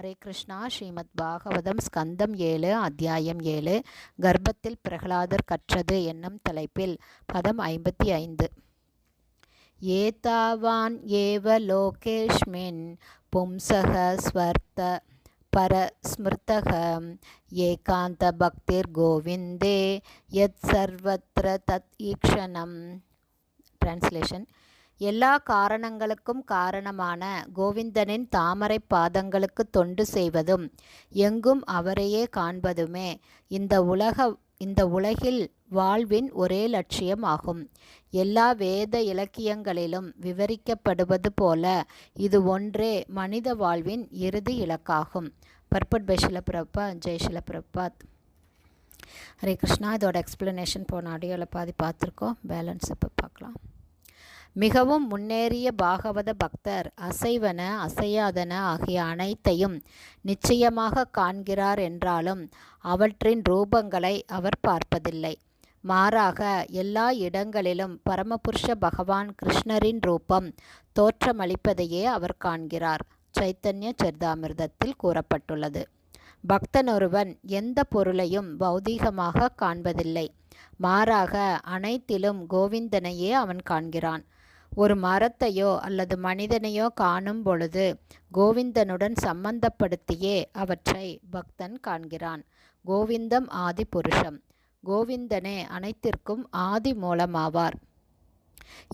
ஹரே கிருஷ்ணா ஸ்ரீமத் பாகவதம் ஸ்கந்தம் ஏழு அத்தியாயம் ஏழு கர்ப்பத்தில் பிரகலாதர் கற்றது என்னும் தலைப்பில் பதம் ஐம்பத்தி ஐந்து. ஏதாவான் ஏவ லோகேஷ்மின் பும்சக ஸ்வர்த்த பரஸ்மிருதக ஏகாந்த பக்திர் கோவிந்தே யத் சர்வத்திர தத் ஈக்ஷணம். டிரான்ஸ்லேஷன் எல்லா காரணங்களுக்கும் காரணமான கோவிந்தனின் தாமரை பாதங்களுக்கு தொண்டு செய்வதும் எங்கும் அவரையே காண்பதுமே இந்த உலக இந்த உலகில் வாழ்வின் ஒரே லட்சியம் ஆகும். எல்லா வேத இலக்கியங்களிலும் விவரிக்கப்படுவது போல இது ஒன்றே மனித வாழ்வின் இறுதி இலக்காகும். பர்பட் பை ஷிலபிரப்பா ஜெய் ஷிலபிரபாத். ஹரே கிருஷ்ணா இதோட எக்ஸ்ப்ளனேஷன் போன ஆடியோவில் பாதி பார்த்துருக்கோம். பேலன்ஸ் இப்போ பார்க்கலாம். மிகவும் முன்னேறிய பாகவத பக்தர் அசைவன அசையாதன ஆகிய அனைத்தையும் நிச்சயமாக காண்கிறார் என்றாலும் அவற்றின் ரூபங்களை அவர் பார்ப்பதில்லை. மாறாக எல்லா இடங்களிலும் பரமபுருஷ பகவான் கிருஷ்ணரின் ரூபம் தோற்றமளிப்பதையே அவர் காண்கிறார். சைத்தன்ய சரிதாமிர்தத்தில் கூறப்பட்டுள்ளது. பக்தனொருவன் எந்த பொருளையும் பௌதீகமாக காண்பதில்லை. மாறாக அனைத்திலும் கோவிந்தனையே அவன் காண்கிறான். ஒரு மரத்தையோ அல்லது மனிதனையோ காணும் பொழுது கோவிந்தனுடன் சம்பந்தப்படுத்தியே அவற்றை பக்தன் காண்கிறான். கோவிந்தம் ஆதி புருஷம். கோவிந்தனே அனைத்திற்கும் ஆதி மூலமாவார்.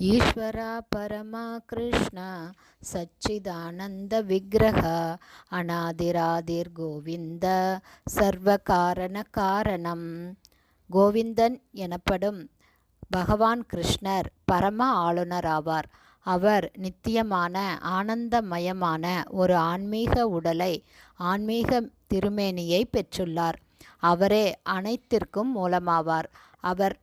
ஈஸ்வரா பரமா கிருஷ்ண சச்சிதானந்த விக்கிரக அனாதிராதிர் கோவிந்த சர்வகாரண காரணம். கோவிந்தன் எனப்படும் பகவான் கிருஷ்ணர் பரம ஆளுநர் ஆவார் அவர் நித்தியமான ஆனந்தமயமான ஒரு ஆன்மீக உடலை ஆன்மீக திருமேனியை பெற்றுள்ளார். அவரே அனைத்திற்கும் மூலமாவார். அவர்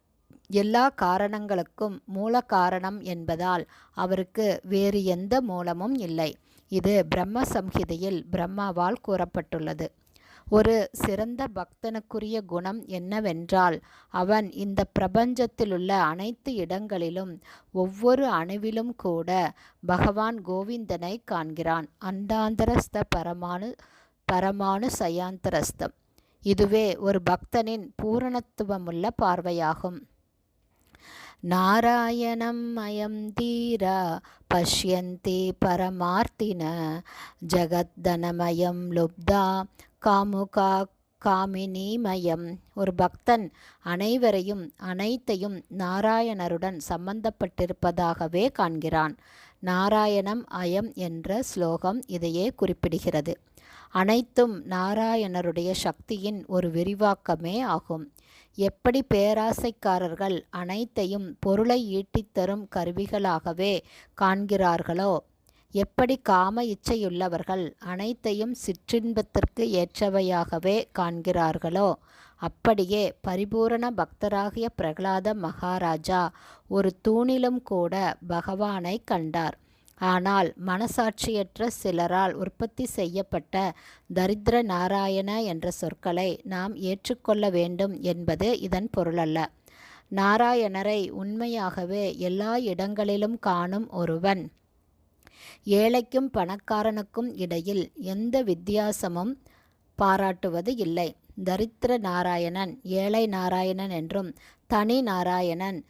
எல்லா காரணங்களுக்கும் மூல காரணம் என்பதால் அவருக்கு வேறு எந்த மூலமும் இல்லை. இது பிரம்ம சம்ஹிதையில் பிரம்மாவால் கூறப்பட்டுள்ளது. ஒரு சிறந்த பக்தனுக்குரிய குணம் என்னவென்றால் அவன் இந்த பிரபஞ்சத்திலுள்ள அனைத்து இடங்களிலும் ஒவ்வொரு அணுவிலும் கூட பகவான் கோவிந்தனை காண்கிறான். அந்தாந்தரஸ்த பரமானு பரமானு சயாந்தரஸ்தம். இதுவே ஒரு பக்தனின் பூரணத்துவமுள்ள பார்வையாகும். நாராயணம் அயம் தீரா பஷ்யந்தி பரமார்த்தின ஜகத்தனமயம் லுப்தா காமுகா காமினிமயம். ஒரு பக்தன் அனைவரையும் அனைத்தையும் நாராயணருடன் சம்பந்தப்பட்டிருப்பதாகவே காண்கிறான். நாராயணம் அயம் என்ற ஸ்லோகம் இதையே குறிப்பிடுகிறது. அனைத்தும் நாராயணருடைய சக்தியின் ஒரு விரிவாக்கமே ஆகும். எப்படி பேராசைக்காரர்கள் அனைத்தையும் பொருளை ஈட்டித்தரும் கருவிகளாகவே காண்கிறார்களோ எப்படி காம இச்சையுள்ளவர்கள் அனைத்தையும் சிற்றின்பத்திற்கு ஏற்றவையாகவே காண்கிறார்களோ அப்படியே பரிபூரண பக்தராகிய பிரகலாத மகாராஜா ஒரு தூணிலும் கூட பகவானை கண்டார். ஆனால் மனசாட்சியற்ற சிலரால் உற்பத்தி செய்யப்பட்ட தரித்திர நாராயண என்ற சொற்களை நாம் ஏற்றுக்கொள்ள வேண்டும் என்பது இதன் பொருளல்ல. நாராயணரை உண்மையாகவே எல்லா இடங்களிலும் காணும் ஒருவன். ஏழைக்கும் பணக்காரனுக்கும் இடையில் எந்த வித்தியாசமும் பாராட்டுவது இல்லை. தரித்திர நாராயணன் ஏழை நாராயணன் என்றும் தனி நாராயணன்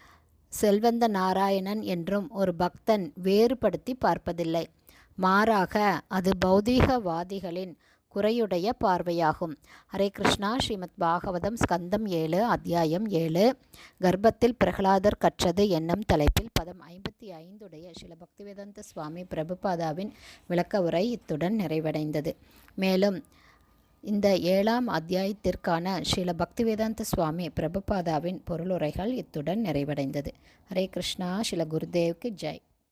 செல்வந்த நாராயணன் என்றும் ஒரு பக்தன் வேறுபடுத்தி பார்ப்பதில்லை. மாறாக அது பௌதீகவாதிகளின் குறையுடைய பார்வையாகும். ஹரே கிருஷ்ணா ஸ்ரீமத் பாகவதம் ஸ்கந்தம் ஏழு அத்தியாயம் ஏழு. கர்ப்பத்தில் பிரகலாதர் கற்றது என்னும் தலைப்பில் பதம் ஐம்பத்தி ஐந்துடைய சில பக்திவேதாந்த சுவாமி பிரபுபாதாவின் விளக்க உரை இத்துடன் நிறைவடைந்தது. மேலும் இந்த ஏழாம் அத்தியாயத்திற்கான ஸ்ரீல பக்திவேதாந்த சுவாமி பிரபுபாதாவின் பொருளுரைகள் இத்துடன் நிறைவடைந்தது. ஹரே கிருஷ்ணா. ஸ்ரீல குருதேவ்க்கு ஜெய்.